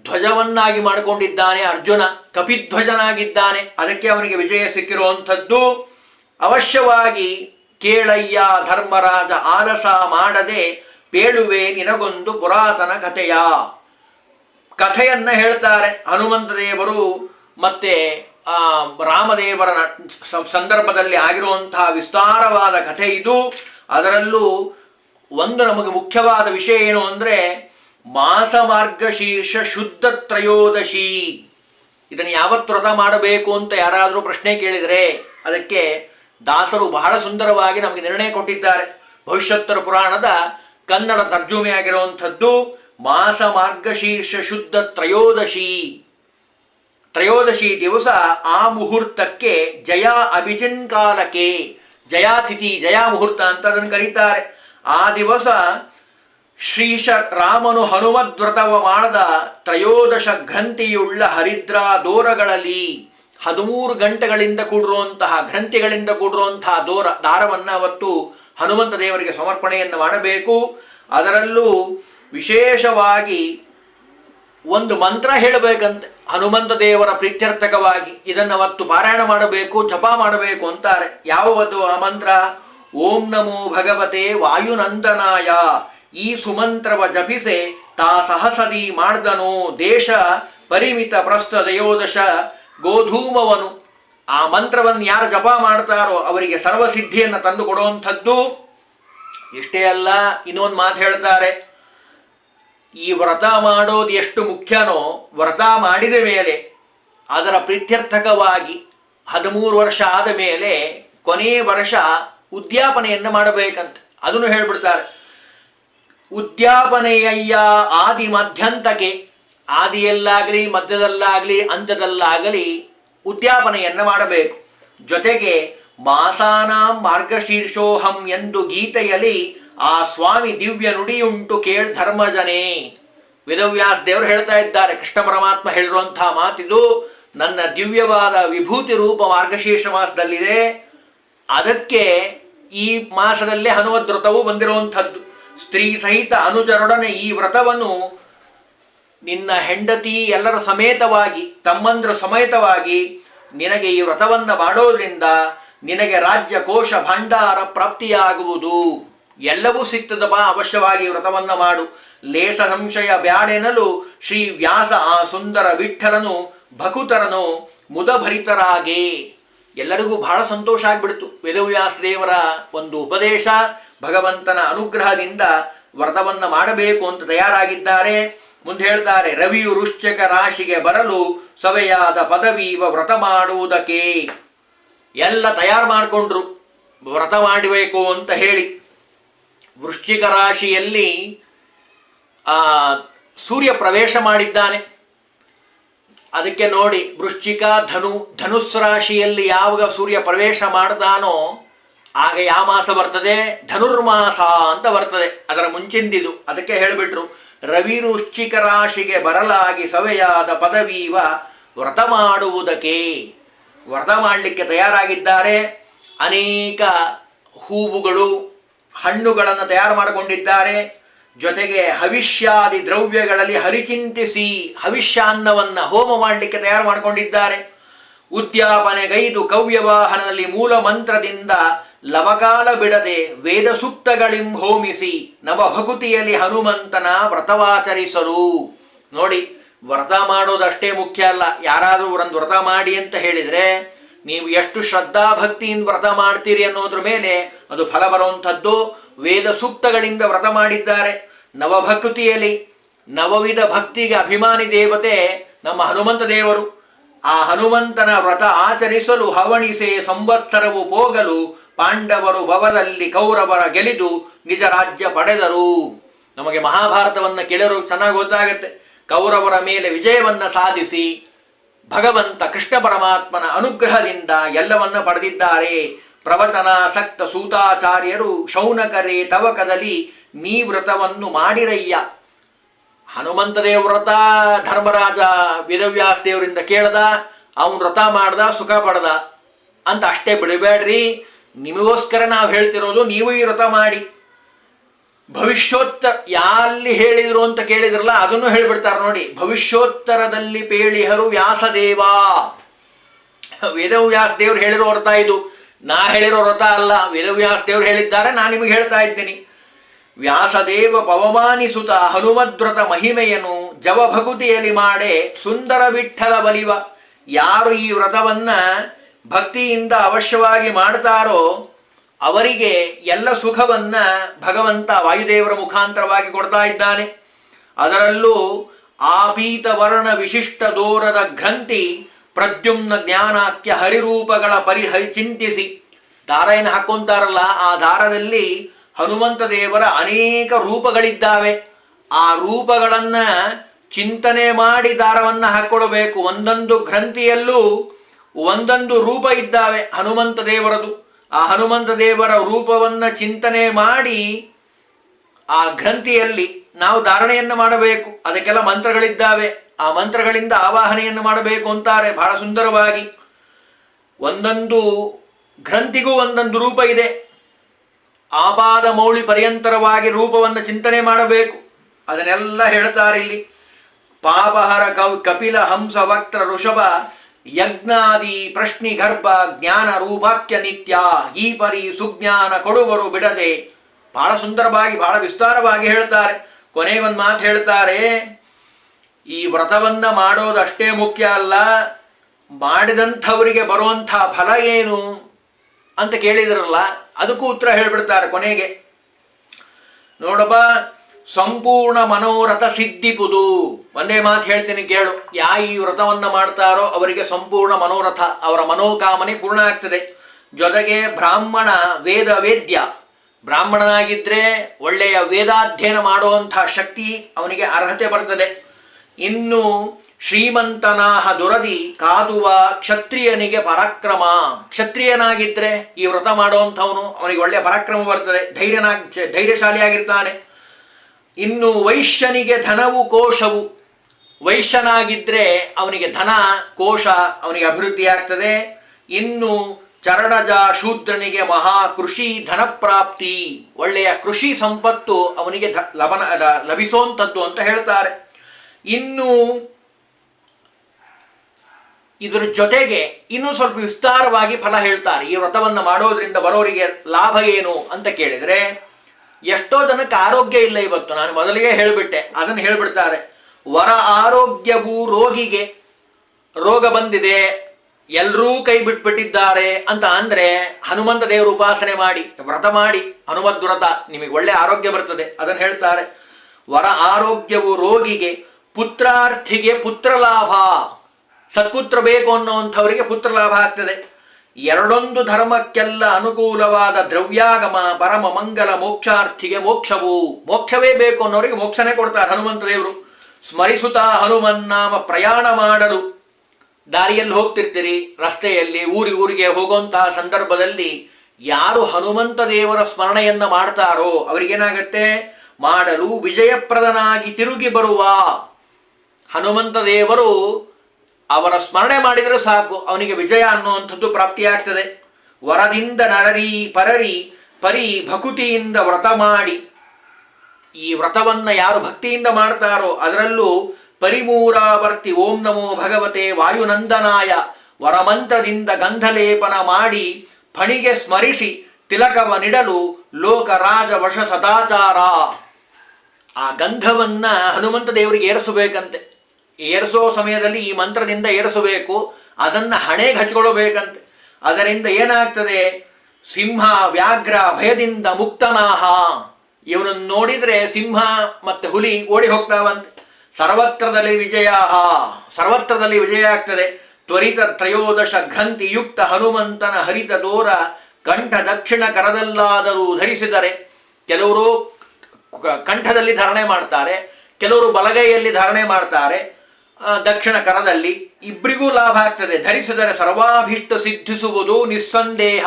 ಧ್ವಜವನ್ನಾಗಿ ಮಾಡಿಕೊಂಡಿದ್ದಾನೆ ಅರ್ಜುನ, ಕಪಿಧ್ವಜನಾಗಿದ್ದಾನೆ. ಅದಕ್ಕೆ ಅವನಿಗೆ ವಿಜಯ ಸಿಕ್ಕಿರುವಂಥದ್ದು ಅವಶ್ಯವಾಗಿ ಕೇಳಯ್ಯ ಧರ್ಮರಾಜ ಆಲಸ ಮಾಡದೆ ಪೇಳುವೆ ನಿನಗೊಂದು ಪುರಾತನ ಕಥೆಯ. ಕಥೆಯನ್ನ ಹೇಳ್ತಾರೆ ಹನುಮಂತ ದೇವರು ಮತ್ತೆ ರಾಮದೇವರ ಸಂದರ್ಭದಲ್ಲಿ ಆಗಿರುವಂತಹ ವಿಸ್ತಾರವಾದ ಕಥೆ ಇದು. ಅದರಲ್ಲೂ ಒಂದು ನಮಗೆ ಮುಖ್ಯವಾದ ವಿಷಯ ಏನು ಅಂದ್ರೆ ಮಾಸ ಮಾರ್ಗಶೀರ್ಷ ಶುದ್ಧ ತ್ರಯೋದಶಿ. ಇದನ್ನು ಯಾವತ್ತು ವ್ರತ ಮಾಡಬೇಕು ಅಂತ ಯಾರಾದರೂ ಪ್ರಶ್ನೆ ಕೇಳಿದರೆ, ಅದಕ್ಕೆ ದಾಸರು ಬಹಳ ಸುಂದರವಾಗಿ ನಮಗೆ ನಿರ್ಣಯ ಕೊಟ್ಟಿದ್ದಾರೆ. ಭವಿಷ್ಯೋತ್ತರ ಪುರಾಣದ ಕನ್ನಡ ತರ್ಜುಮೆಯಾಗಿರುವಂಥದ್ದು ಮಾಸ ಮಾರ್ಗಶೀರ್ಷ ಶುದ್ಧ ತ್ರಯೋದಶಿ. ತ್ರಯೋದಶಿ ದಿವಸ ಆ ಮುಹೂರ್ತಕ್ಕೆ ಜಯ ಅಭಿಜಿನ್ ಕಾಲಕ್ಕೆ. ಜಯಾತಿಥಿ, ಜಯಾ ಮುಹೂರ್ತ ಅಂತ ಅದನ್ನು ಕರೀತಾರೆ. ಆ ದಿವಸ ಶ್ರೀಶ ರಾಮನು ಹನುಮದ್ವ್ರತವ ಮಾಡದ ತ್ರಯೋದಶ ಗ್ರಂಥಿಯುಳ್ಳ ಹರಿದ್ರಾ ದೋರಗಳಲ್ಲಿ ಹದಿಮೂರು ಗಂಟೆಗಳಿಂದ ಕೂಡಿರುವಂತಹ, ಗ್ರಂಥಿಗಳಿಂದ ಕೂಡಿರುವಂತಹ ದೋರ, ದಾರವನ್ನು ಅವತ್ತು ಹನುಮಂತ ದೇವರಿಗೆ ಸಮರ್ಪಣೆಯನ್ನು ಮಾಡಬೇಕು. ಅದರಲ್ಲೂ ವಿಶೇಷವಾಗಿ ಒಂದು ಮಂತ್ರ ಹೇಳಬೇಕಂತೆ ಹನುಮಂತ ದೇವರ ಪ್ರೀತ್ಯರ್ಥಕವಾಗಿ ಇದನ್ನು ಅವತ್ತು ಪಾರಾಯಣ ಮಾಡಬೇಕು, ಜಪ ಮಾಡಬೇಕು ಅಂತಾರೆ. ಯಾವತ್ತು ಆ ಮಂತ್ರ? ಓಂ ನಮೋ ಭಗವತೆ ವಾಯುನಂದನಾಯ. ಈ ಸುಮಂತ್ರವ ಜಪಿಸೆ ತಾ ಸಹಸದಿ ಮಾಡ್ದನೋ ದೇಶ ಪರಿಮಿತ ಪ್ರಸ್ತ ದಯೋದಶ ಗೋಧೂಮವನು. ಆ ಮಂತ್ರವನ್ನು ಯಾರು ಜಪ ಮಾಡ್ತಾರೋ ಅವರಿಗೆ ಸರ್ವಸಿದ್ಧಿಯನ್ನು ತಂದು ಕೊಡುವಂಥದ್ದು ಇಷ್ಟೇ ಅಲ್ಲ, ಇನ್ನೊಂದು ಮಾತು ಹೇಳ್ತಾರೆ. ಈ ವ್ರತ ಮಾಡೋದು ಎಷ್ಟು ಮುಖ್ಯನೋ ವ್ರತ ಮಾಡಿದ ಮೇಲೆ ಅದರ ಪ್ರೀತ್ಯರ್ಥಕವಾಗಿ ಹದಿಮೂರು ವರ್ಷ ಆದ ಮೇಲೆ ಕೊನೆಯ ವರ್ಷ ಉದ್ಯಾಪನೆಯನ್ನು ಮಾಡಬೇಕಂತ ಅದನ್ನು ಹೇಳ್ಬಿಡ್ತಾರೆ. ಉದ್ಯಾಪನೆಯಯ್ಯ ಆದಿ ಮಧ್ಯಂತಕ್ಕೆ ಆದಿಯಲ್ಲಾಗಲಿ, ಮಧ್ಯದಲ್ಲಾಗಲಿ, ಅಂತ್ಯದಲ್ಲಾಗಲಿ ಉದ್ಯಾಪನೆಯನ್ನು ಮಾಡಬೇಕು. ಜೊತೆಗೆ ಮಾಸಾನಾಂ ಮಾರ್ಗಶೀರ್ಷೋಹಂ ಎಂದು ಗೀತೆಯಲ್ಲಿ ಆ ಸ್ವಾಮಿ ದಿವ್ಯ ನುಡಿಯುಂಟು ಕೇಳ್ ಧರ್ಮಜನೇ. ವೇದವ್ಯಾಸ ದೇವರು ಹೇಳ್ತಾ ಇದ್ದಾರೆ, ಕೃಷ್ಣ ಪರಮಾತ್ಮ ಹೇಳಿರುವಂತಹ ಮಾತಿದು, ನನ್ನ ದಿವ್ಯವಾದ ವಿಭೂತಿ ರೂಪ ಮಾರ್ಗಶೀರ್ಷ ಮಾಸದಲ್ಲಿದೆ. ಅದಕ್ಕೆ ಈ ಮಾಸದಲ್ಲೇ ಹನುಮದ್ ವ್ರತವು ಬಂದಿರುವಂಥದ್ದು. ಸ್ತ್ರೀ ಸಹಿತ ಅನುಜರೊಡನೆ ಈ ವ್ರತವನ್ನು ನಿನ್ನ ಹೆಂಡತಿ ಎಲ್ಲರ ಸಮೇತವಾಗಿ, ತಮ್ಮಂದ್ರ ಸಮೇತವಾಗಿ ನಿನಗೆ ಈ ವ್ರತವನ್ನು ಮಾಡೋದ್ರಿಂದ ನಿನಗೆ ರಾಜ್ಯ ಕೋಶ ಭಂಡಾರ ಪ್ರಾಪ್ತಿಯಾಗುವುದು. ಎಲ್ಲವೂ ಸಿಗ್ತದಪ್ಪ ಅವಶ್ಯವಾಗಿ ವ್ರತವನ್ನ ಮಾಡು. ಲೇಸ ಸಂಶಯ ಬ್ಯಾಡೆನಲು ಶ್ರೀ ವ್ಯಾಸ ಆ ಸುಂದರ ವಿಠಲನು ಭಕುತರನು ಮುದಭರಿತರಾಗೆ. ಎಲ್ಲರಿಗೂ ಬಹಳ ಸಂತೋಷ ಆಗ್ಬಿಡ್ತು. ವೇದವ್ಯಾಸ ದೇವರ ಒಂದು ಉಪದೇಶ, ಭಗವಂತನ ಅನುಗ್ರಹದಿಂದ ವ್ರತವನ್ನ ಮಾಡಬೇಕು ಅಂತ ತಯಾರಾಗಿದ್ದಾರೆ. ಮುಂದೆ ಹೇಳ್ತಾರೆ, ರವಿಯು ವೃಶ್ಚಕ ರಾಶಿಗೆ ಬರಲು ಸವೆಯಾದ ಪದವೀವ ವ್ರತ ಮಾಡುವುದಕ್ಕೆ. ಎಲ್ಲ ತಯಾರು ಮಾಡಿಕೊಂಡ್ರು. ವ್ರತ ಮಾಡಬೇಕು ಅಂತ ಹೇಳಿ. ವೃಶ್ಚಿಕ ರಾಶಿಯಲ್ಲಿ ಸೂರ್ಯ ಪ್ರವೇಶ ಮಾಡಿದ್ದಾನೆ. ಅದಕ್ಕೆ ನೋಡಿ, ವೃಶ್ಚಿಕ, ಧನು, ಧನುಸ್ ರಾಶಿಯಲ್ಲಿ ಯಾವಾಗ ಸೂರ್ಯ ಪ್ರವೇಶ ಮಾಡ್ತಾನೋ ಆಗ ಯಾವ ಮಾಸ ಬರ್ತದೆ? ಧನುರ್ಮಾಸ ಅಂತ ಬರ್ತದೆ. ಅದರ ಮುಂಚಿಂದಿದು. ಅದಕ್ಕೆ ಹೇಳಿಬಿಟ್ರು, ರವಿ ವೃಶ್ಚಿಕ ರಾಶಿಗೆ ಬರಲಾಗಿ ಸವೆಯಾದ ಪದವೀವ ವ್ರತ ಮಾಡುವುದಕ್ಕೆ. ವ್ರತ ಮಾಡಲಿಕ್ಕೆ ತಯಾರಾಗಿದ್ದಾರೆ. ಅನೇಕ ಹೂವುಗಳು ಹಣ್ಣುಗಳನ್ನು ತಯಾರು ಮಾಡಿಕೊಂಡಿದ್ದಾರೆ. ಜೊತೆಗೆ ಹವಿಷ್ಯಾದಿ ದ್ರವ್ಯಗಳಲ್ಲಿ ಹರಿಚಿಂತಿಸಿ ಹವಿಷ್ಯಾನ್ನವನ್ನ ಹೋಮ ಮಾಡಲಿಕ್ಕೆ ತಯಾರು ಮಾಡಿಕೊಂಡಿದ್ದಾರೆ. ಉದ್ಯಾಪನೆಗೈದು ಕವ್ಯವಾಹನದಲ್ಲಿ ಮೂಲ ಮಂತ್ರದಿಂದ ಲವಕಾಲ ಬಿಡದೆ ವೇದ ಸೂಕ್ತಗಳಿಂ ಹೋಮಿಸಿ ನವಭಕುತಿಯಲ್ಲಿ ಹನುಮಂತನ ವ್ರತವಾಚರಿಸಲು ನೋಡಿ, ವ್ರತ ಮಾಡೋದಷ್ಟೇ ಮುಖ್ಯ ಅಲ್ಲ. ಯಾರಾದರೂ ಒಂದು ವ್ರತ ಮಾಡಿ ಅಂತ ಹೇಳಿದ್ರೆ ನೀವು ಎಷ್ಟು ಶ್ರದ್ಧಾ ಭಕ್ತಿಯಿಂದ ವ್ರತ ಮಾಡ್ತೀರಿ ಅನ್ನೋದ್ರ ಮೇಲೆ ಅದು ಫಲ ಬರುವಂಥದ್ದು. ವೇದ ಸೂಕ್ತಗಳಿಂದ ವ್ರತ ಮಾಡಿದ್ದಾರೆ. ನವಭಕ್ತಿಯಲ್ಲಿ ನವವಿಧ ಭಕ್ತಿಗೆ ಅಭಿಮಾನಿ ದೇವತೆ ನಮ್ಮ ಹನುಮಂತ ದೇವರು. ಆ ಹನುಮಂತನ ವ್ರತ ಆಚರಿಸಲು ಹವಣಿಸೆ ಸಂವತ್ಸರವು ಹೋಗಲು ಪಾಂಡವರು ಭವದಲ್ಲಿ ಕೌರವರ ಗೆಲಿದು ನಿಜ ರಾಜ್ಯ ಪಡೆದರು. ನಮಗೆ ಮಹಾಭಾರತವನ್ನು ಕೆಲವರು ಚೆನ್ನಾಗಿ ಗೊತ್ತಾಗುತ್ತೆ. ಕೌರವರ ಮೇಲೆ ವಿಜಯವನ್ನ ಸಾಧಿಸಿ ಭಗವಂತ ಕೃಷ್ಣ ಪರಮಾತ್ಮನ ಅನುಗ್ರಹದಿಂದ ಎಲ್ಲವನ್ನ ಪಡೆದಿದ್ದಾರೆ. ಪ್ರವಚನಾಸಕ್ತ ಸೂತಾಚಾರ್ಯರು ಶೌನಕರೇ ತವಕದಲ್ಲಿ ನೀ ವ್ರತವನ್ನು ಮಾಡಿರಯ್ಯ. ಹನುಮಂತ ದೇವ ವ್ರತ, ಧರ್ಮರಾಜ ವೇದವ್ಯಾಸ ದೇವರಿಂದ ಕೇಳ್ದ, ಅವನು ವ್ರತ ಮಾಡ್ದ, ಸುಖ ಪಡ್ದ. ಅಂತ ಅಷ್ಟೇ ಬಿಡಬೇಡ್ರಿ. ನಿಮಗೋಸ್ಕರ ನಾವು ಹೇಳ್ತಿರೋದು, ನೀವು ಈ ವ್ರತ ಮಾಡಿ. ಭವಿಷ್ಯೋತ್ತರ ಯಾಲ್ಲಿ ಹೇಳಿದ್ರು ಅಂತ ಕೇಳಿದ್ರಲ್ಲ, ಅದನ್ನು ಹೇಳ್ಬಿಡ್ತಾರೆ ನೋಡಿ. ಭವಿಷ್ಯೋತ್ತರದಲ್ಲಿ ಪೇಳಿಹರು ವ್ಯಾಸದೇವ. ವೇದವ್ಯಾಸ ದೇವ್ರು ಹೇಳಿರೋ ವ್ರತ ಇದು. ನಾ ಹೇಳಿರೋ ವ್ರತ ಅಲ್ಲ, ವೇದವ್ಯಾಸ ದೇವ್ರು ಹೇಳಿದ್ದಾರೆ ನಾನು ನಿಮಗೆ ಹೇಳ್ತಾ ಇದ್ದೀನಿ. ವ್ಯಾಸದೇವ ಪವಮಾನಿಸುತ ಮಹಿಮೆಯನು, ಜವ ಭಗುತಿಯಲ್ಲಿ ಮಾಡೆ ಸುಂದರ ವಿಠಲ ಬಲಿವ. ಯಾರು ಈ ವ್ರತವನ್ನ ಭಕ್ತಿಯಿಂದ ಅವಶ್ಯವಾಗಿ ಮಾಡ್ತಾರೋ ಅವರಿಗೆ ಎಲ್ಲ ಸುಖವನ್ನ ಭಗವಂತ ವಾಯುದೇವರ ಮುಖಾಂತರವಾಗಿ ಕೊಡ್ತಾ ಇದ್ದಾನೆ. ಅದರಲ್ಲೂ ಆಪೀತ ವರ್ಣ ವಿಶಿಷ್ಟ ದೋರದ ಗ್ರಂಥಿ ಪ್ರದ್ಯುಮ್ನ ಜ್ಞಾನಾಖ್ಯ ಹರಿರೂಪಗಳ ಪರಿಹರಿ ಚಿಂತಿಸಿ. ದಾರ ಏನು ಹಾಕೊಂತಾರಲ್ಲ ಆ ದಾರದಲ್ಲಿ ಹನುಮಂತ ದೇವರ ಅನೇಕ ರೂಪಗಳಿದ್ದಾವೆ. ಆ ರೂಪಗಳನ್ನ ಚಿಂತನೆ ಮಾಡಿ ದಾರವನ್ನ ಹಾಕೊಳ್ಬೇಕು. ಒಂದೊಂದು ಗ್ರಂಥಿಯಲ್ಲೂ ಒಂದೊಂದು ರೂಪ ಇದ್ದಾವೆ ಹನುಮಂತ ದೇವರದು. ಆ ಹನುಮಂತ ದೇವರ ರೂಪವನ್ನ ಚಿಂತನೆ ಮಾಡಿ ಆ ಗ್ರಂಥಿಯಲ್ಲಿ ನಾವು ಧಾರಣೆಯನ್ನು ಮಾಡಬೇಕು. ಅದಕ್ಕೆಲ್ಲ ಮಂತ್ರಗಳಿದ್ದಾವೆ. ಆ ಮಂತ್ರಗಳಿಂದ ಆವಾಹನೆಯನ್ನು ಮಾಡಬೇಕು ಅಂತಾರೆ ಬಹಳ ಸುಂದರವಾಗಿ. ಒಂದೊಂದು ಗ್ರಂಥಿಗೂ ಒಂದೊಂದು ರೂಪ ಇದೆ. ಆಪಾದ ಮೌಳಿ ಪರ್ಯಂತರವಾಗಿ ರೂಪವನ್ನು ಚಿಂತನೆ ಮಾಡಬೇಕು. ಅದನ್ನೆಲ್ಲ ಹೇಳ್ತಾರೆ ಇಲ್ಲಿ. ಪಾಪಹರ ಕಪಿಲ, ಹಂಸ, ವಕ್ರ, ಋಷಭ ಯಜ್ಞಾದಿ ಪ್ರಶ್ನಿ ಗರ್ಭ ಜ್ಞಾನ ರೂಪಾಕ್ಯ ನಿತ್ಯ ಈ ಪರಿ ಸುಜ್ಞಾನ ಕೊಡುವರು ಬಿಡದೆ. ಬಹಳ ಸುಂದರವಾಗಿ, ಬಹಳ ವಿಸ್ತಾರವಾಗಿ ಹೇಳ್ತಾರೆ. ಕೊನೆಗೊಂದು ಮಾತು ಹೇಳ್ತಾರೆ, ಈ ವ್ರತವನ್ನ ಮಾಡೋದಷ್ಟೇ ಮುಖ್ಯ ಅಲ್ಲ, ಮಾಡಿದಂಥವರಿಗೆ ಬರುವಂಥ ಫಲ ಏನು ಅಂತ ಕೇಳಿದ್ರಲ್ಲ, ಅದಕ್ಕೂ ಉತ್ತರ ಹೇಳ್ಬಿಡ್ತಾರೆ ಕೊನೆಗೆ. ನೋಡಪ್ಪ ಸಂಪೂರ್ಣ ಮನೋರಥ ಸಿದ್ಧಿಪುದು ಒಂದೇ ಮಾತು ಹೇಳ್ತೀನಿ, ಕೇಳು. ಯಾ ಈ ವ್ರತವನ್ನ ಮಾಡ್ತಾರೋ ಅವರಿಗೆ ಸಂಪೂರ್ಣ ಮನೋರಥ, ಅವರ ಮನೋಕಾಮನೆ ಪೂರ್ಣ ಆಗ್ತದೆ. ಜೊತೆಗೆ ಬ್ರಾಹ್ಮಣ ವೇದ ವೇದ್ಯ. ಬ್ರಾಹ್ಮಣನಾಗಿದ್ರೆ ಒಳ್ಳೆಯ ವೇದಾಧ್ಯಯನ ಮಾಡುವಂತಹ ಶಕ್ತಿ ಅವನಿಗೆ ಅರ್ಹತೆ ಬರ್ತದೆ. ಇನ್ನು ಶ್ರೀಮಂತನಾಹ ದುರದಿ ಕಾದುವ ಕ್ಷತ್ರಿಯನಿಗೆ ಪರಾಕ್ರಮ. ಕ್ಷತ್ರಿಯನಾಗಿದ್ರೆ ಈ ವ್ರತ ಮಾಡುವಂಥವನು ಅವನಿಗೆ ಒಳ್ಳೆಯ ಪರಾಕ್ರಮ ಬರ್ತದೆ. ಧೈರ್ಯನಾಗಿ, ಧೈರ್ಯಶಾಲಿಯಾಗಿರ್ತಾನೆ. ಇನ್ನು ವೈಶ್ಯನಿಗೆ ಧನವು ಕೋಶವು. ವೈಶ್ಯನಾಗಿದ್ರೆ ಅವನಿಗೆ ಧನ, ಕೋಶ, ಅವನಿಗೆ ಅಭಿವೃದ್ಧಿ ಆಗ್ತದೆ. ಇನ್ನು ಚರಣಜ ಶೂದ್ರನಿಗೆ ಮಹಾ ಕೃಷಿ ಧನ ಪ್ರಾಪ್ತಿ ಒಳ್ಳೆಯ ಕೃಷಿ ಸಂಪತ್ತು ಅವನಿಗೆ ಧ- ಲಭನ ಲಭಿಸುವಂಥದ್ದು ಅಂತ ಹೇಳ್ತಾರೆ. ಇನ್ನು ಇದರ ಜೊತೆಗೆ ಇನ್ನೂ ಸ್ವಲ್ಪ ವಿಸ್ತಾರವಾಗಿ ಫಲ ಹೇಳ್ತಾರೆ. ಈ ವ್ರತವನ್ನು ಮಾಡೋದ್ರಿಂದ ಬರೋರಿಗೆ ಲಾಭ ಏನು ಅಂತ ಕೇಳಿದರೆ ಎಷ್ಟೋ ಜನಕ್ಕೆ ಆರೋಗ್ಯ ಇಲ್ಲ ಇವತ್ತು. ನಾನು ಮೊದಲಿಗೆ ಹೇಳಿಬಿಟ್ಟೆ, ಅದನ್ನು ಹೇಳ್ಬಿಡ್ತಾರೆ. ವರ ಆರೋಗ್ಯವು ರೋಗಿಗೆ ರೋಗ ಬಂದಿದೆ ಎಲ್ಲರೂ ಕೈ ಬಿಟ್ಬಿಟ್ಟಿದ್ದಾರೆ ಅಂತ ಅಂದ್ರೆ ಹನುಮಂತ ದೇವರು ಉಪಾಸನೆ ಮಾಡಿ, ವ್ರತ ಮಾಡಿ, ಹನುಮದ್ ವ್ರತ, ನಿಮಗೆ ಒಳ್ಳೆ ಆರೋಗ್ಯ ಬರ್ತದೆ, ಅದನ್ನು ಹೇಳ್ತಾರೆ. ವರ ಆರೋಗ್ಯವು ರೋಗಿಗೆ ಪುತ್ರಾರ್ಥಿಗೆ ಪುತ್ರ ಲಾಭ ಸತ್ಪುತ್ರ ಬೇಕು ಪುತ್ರ ಲಾಭ ಆಗ್ತದೆ. ಎರಡೊಂದು ಧರ್ಮಕ್ಕೆಲ್ಲ ಅನುಕೂಲವಾದ ದ್ರವ್ಯಾಗಮ ಪರಮ ಮಂಗಲ ಮೋಕ್ಷಾರ್ಥಿಗೆ ಮೋಕ್ಷವು. ಮೋಕ್ಷವೇ ಬೇಕು ಅನ್ನೋರಿಗೆ ಮೋಕ್ಷನೇ ಕೊಡ್ತಾರೆ ಹನುಮಂತ ದೇವರು. ಸ್ಮರಿಸುತ್ತಾ ಹನುಮನ್ನಾಮ ಪ್ರಯಾಣ ಮಾಡಲು. ದಾರಿಯಲ್ಲಿ ಹೋಗ್ತಿರ್ತೀರಿ, ರಸ್ತೆಯಲ್ಲಿ ಊರಿ ಊರಿಗೆ ಹೋಗುವಂತಹ ಸಂದರ್ಭದಲ್ಲಿ ಯಾರು ಹನುಮಂತ ದೇವರ ಸ್ಮರಣೆಯನ್ನ ಮಾಡ್ತಾರೋ ಅವರಿಗೇನಾಗತ್ತೆ? ಮಾಡಲು ವಿಜಯಪ್ರದನಾಗಿ ತಿರುಗಿ ಬರುವ ಹನುಮಂತ ದೇವರು ಅವರ ಸ್ಮರಣೆ ಮಾಡಿದರೆ ಸಾಕು, ಅವನಿಗೆ ವಿಜಯ ಅನ್ನುವಂಥದ್ದು ಪ್ರಾಪ್ತಿಯಾಗ್ತದೆ. ವರದಿಂದ ನರರಿ, ಪರರಿ, ಪರಿ ಭಕುತಿಯಿಂದ ವ್ರತ ಮಾಡಿ. ಈ ವ್ರತವನ್ನು ಯಾರು ಭಕ್ತಿಯಿಂದ ಮಾಡ್ತಾರೋ ಅದರಲ್ಲೂ ಪರಿಮೂರಾವರ್ತಿ ಓಂ ನಮೋ ಭಗವತೆ ವಾಯುನಂದನಾಯ ವರಮಂತ್ರದಿಂದ ಗಂಧಲೇಪನ ಮಾಡಿ ಫಣಿಗೆ ಸ್ಮರಿಸಿ ತಿಲಕವ ನಿಡಲು ಲೋಕರಾಜ ವಶ ಸದಾಚಾರ. ಆ ಗಂಧವನ್ನ ಹನುಮಂತ ದೇವರಿಗೆ ಏರಿಸಬೇಕಂತೆ. ಏರಿಸೋ ಸಮಯದಲ್ಲಿ ಈ ಮಂತ್ರದಿಂದ ಏರಿಸಬೇಕು, ಅದನ್ನ ಹಣೆಗೆ ಹಚ್ಕೊಳ್ಬೇಕಂತೆ. ಅದರಿಂದ ಏನಾಗ್ತದೆ? ಸಿಂಹ ವ್ಯಾಘ್ರ ಭಯದಿಂದ ಮುಕ್ತನಾಹ. ಇವನನ್ನು ನೋಡಿದ್ರೆ ಸಿಂಹ ಮತ್ತೆ ಹುಲಿ ಓಡಿ ಹೋಗ್ತಾವಂತೆ. ಸರ್ವತ್ರದಲ್ಲಿ ವಿಜಯ ಸರ್ವತ್ರದಲ್ಲಿ ವಿಜಯ ಆಗ್ತದೆ. ತ್ವರಿತ ತ್ರಯೋದಶ ಗ್ರಂಥಿ ಯುಕ್ತ ಹನುಮಂತನ ಹರಿತ ದೋರ ಕಂಠ ದಕ್ಷಿಣ ಕರದಲ್ಲಾದರೂ ಧರಿಸಿದರೆ. ಕೆಲವರು ಕಂಠದಲ್ಲಿ ಧಾರಣೆ ಮಾಡ್ತಾರೆ, ಕೆಲವರು ಬಲಗೈಯಲ್ಲಿ ಧಾರಣೆ ಮಾಡ್ತಾರೆ. ದಕ್ಷಿಣ ಕರದಲ್ಲಿ ಇಬ್ಬರಿಗೂ ಲಾಭ ಆಗ್ತದೆ, ಧರಿಸಿದರೆ ಸರ್ವಾಭಿಷ್ಟ ಸಿದ್ಧಿಸುವುದು ನಿಸ್ಸಂದೇಹ.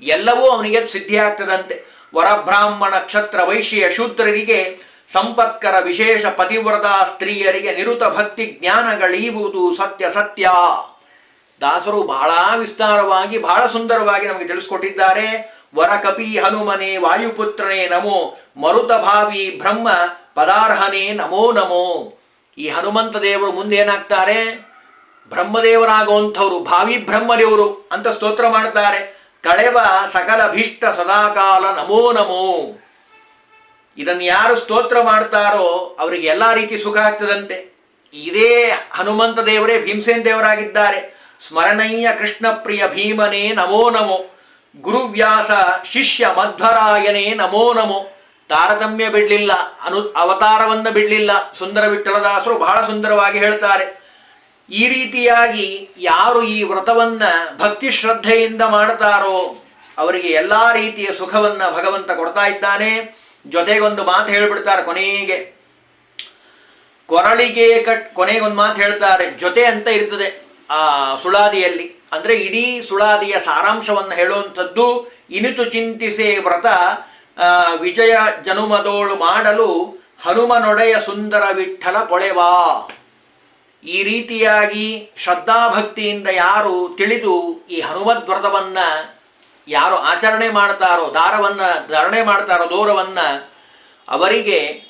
ಎಲ್ಲವೂ ಅವನಿಗೆ ಸಿದ್ಧಿ ಆಗ್ತದಂತೆ. ವರಬ್ರಾಹ್ಮಣ ಕ್ಷತ್ರ ವೈಶ್ಯ ಶೂದ್ರರಿಗೆ ಸಂಪರ್ಕರ ವಿಶೇಷ ಪತಿವ್ರತ ಸ್ತ್ರೀಯರಿಗೆ ನಿರುತ ಭಕ್ತಿ ಜ್ಞಾನಗಳೀವುದು ಸತ್ಯ ಸತ್ಯ. ದಾಸರು ಬಹಳ ವಿಸ್ತಾರವಾಗಿ, ಬಹಳ ಸುಂದರವಾಗಿ ನಮಗೆ ತಿಳಿಸ್ಕೊಟ್ಟಿದ್ದಾರೆ. ವರಕಪಿ ಹನುಮನೆ ವಾಯುಪುತ್ರನೇ ನಮೋ, ಮರುತಭಾವಿ ಬ್ರಹ್ಮ ಪದಾರ್ಹನೇ ನಮೋ ನಮೋ. ಈ ಹನುಮಂತ ದೇವರು ಮುಂದೇನಾಗ್ತಾರೆ ಬ್ರಹ್ಮದೇವರಾಗುವಂಥವ್ರು, ಭಾವಿ ಬ್ರಹ್ಮದೇವರು ಅಂತ ಸ್ತೋತ್ರ ಮಾಡ್ತಾರೆ. ಕಳೆವ ಸಕಲ ಭೀಷ್ಟ ಸದಾಕಾಲ ನಮೋ ನಮೋ. ಇದನ್ನು ಯಾರು ಸ್ತೋತ್ರ ಮಾಡ್ತಾರೋ ಅವರಿಗೆ ಎಲ್ಲ ರೀತಿ ಸುಖ ಆಗ್ತದಂತೆ. ಇದೇ ಹನುಮಂತ ದೇವರೇ ಭೀಮಸೇನ್ ದೇವರಾಗಿದ್ದಾರೆ. ಸ್ಮರಣೀಯ ಕೃಷ್ಣ ಪ್ರಿಯ ಭೀಮನೇ ನಮೋ ನಮೋ. ಗುರುವ್ಯಾಸ ಶಿಷ್ಯ ಮಧ್ವರಾಯನೇ ನಮೋ ನಮೋ. ತಾರತಮ್ಯ ಬಿಡಲಿಲ್ಲ, ಅನು ಅವತಾರವನ್ನು ಬಿಡಲಿಲ್ಲ. ಸುಂದರ ವಿಠಲದಾಸರು ಬಹಳ ಸುಂದರವಾಗಿ ಹೇಳ್ತಾರೆ. ಈ ರೀತಿಯಾಗಿ ಯಾರು ಈ ವ್ರತವನ್ನ ಭಕ್ತಿ ಶ್ರದ್ಧೆಯಿಂದ ಮಾಡ್ತಾರೋ, ಅವರಿಗೆ ಎಲ್ಲಾ ರೀತಿಯ ಸುಖವನ್ನ ಭಗವಂತ ಕೊಡ್ತಾ ಇದ್ದಾನೆ. ಜೊತೆಗೊಂದು ಮಾತು ಹೇಳ್ಬಿಡ್ತಾರೆ ಕೊನೆಗೆ. ಕೊರಳಿಗೆ ಕಟ್, ಕೊನೆಗೊಂದು ಮಾತು ಹೇಳ್ತಾರೆ, ಜೊತೆ ಅಂತ ಇರ್ತದೆ ಆ ಸುಳಾದಿಯಲ್ಲಿ. ಅಂದ್ರೆ ಇಡೀ ಸುಳಾದಿಯ ಸಾರಾಂಶವನ್ನು ಹೇಳುವಂಥದ್ದು, ಇನಿತು ಚಿಂತಿಸೇ ವ್ರತ ವಿಜಯ ಜನುಮದೋಳು ಮಾಡಲು ಹನುಮನೊಡೆಯ ಸುಂದರ ವಿಠಲ ಪೊಳೆವಾ. ಈ ರೀತಿಯಾಗಿ ಶ್ರದ್ಧಾಭಕ್ತಿಯಿಂದ ಯಾರು ತಿಳಿದು ಈ ಹನುಮದ್ ವ್ರತವನ್ನ ಯಾರು ಆಚರಣೆ ಮಾಡ್ತಾರೋ, ದಾರವನ್ನ ಧಾರಣೆ ಮಾಡ್ತಾರೋ, ದೂರವನ್ನ ಅವರಿಗೆ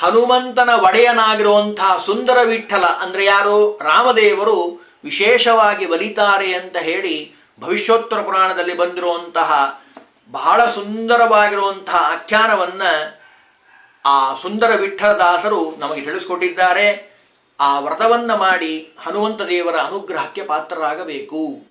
ಹನುಮಂತನ ಒಡೆಯನಾಗಿರುವಂತಹ ಸುಂದರ ವಿಠಲ ಅಂದ್ರೆ ಯಾರು? ರಾಮದೇವರು ವಿಶೇಷವಾಗಿ ಒಲಿತಾರೆ ಅಂತ ಹೇಳಿ ಭವಿಷ್ಯೋತ್ತರ ಪುರಾಣದಲ್ಲಿ ಬಂದಿರುವಂತಹ ಬಹಳ ಸುಂದರವಾಗಿರುವಂತಹ ಆಖ್ಯಾನವನ್ನ ಆ ಸುಂದರ ವಿಠಲದಾಸರು ನಮಗೆ ತಿಳಿಸ್ಕೊಟ್ಟಿದ್ದಾರೆ. ಆ ವ್ರತವನ್ನ ಮಾಡಿ ಹನುಮಂತ ದೇವರ ಅನುಗ್ರಹಕ್ಕೆ ಪಾತ್ರರಾಗಬೇಕು.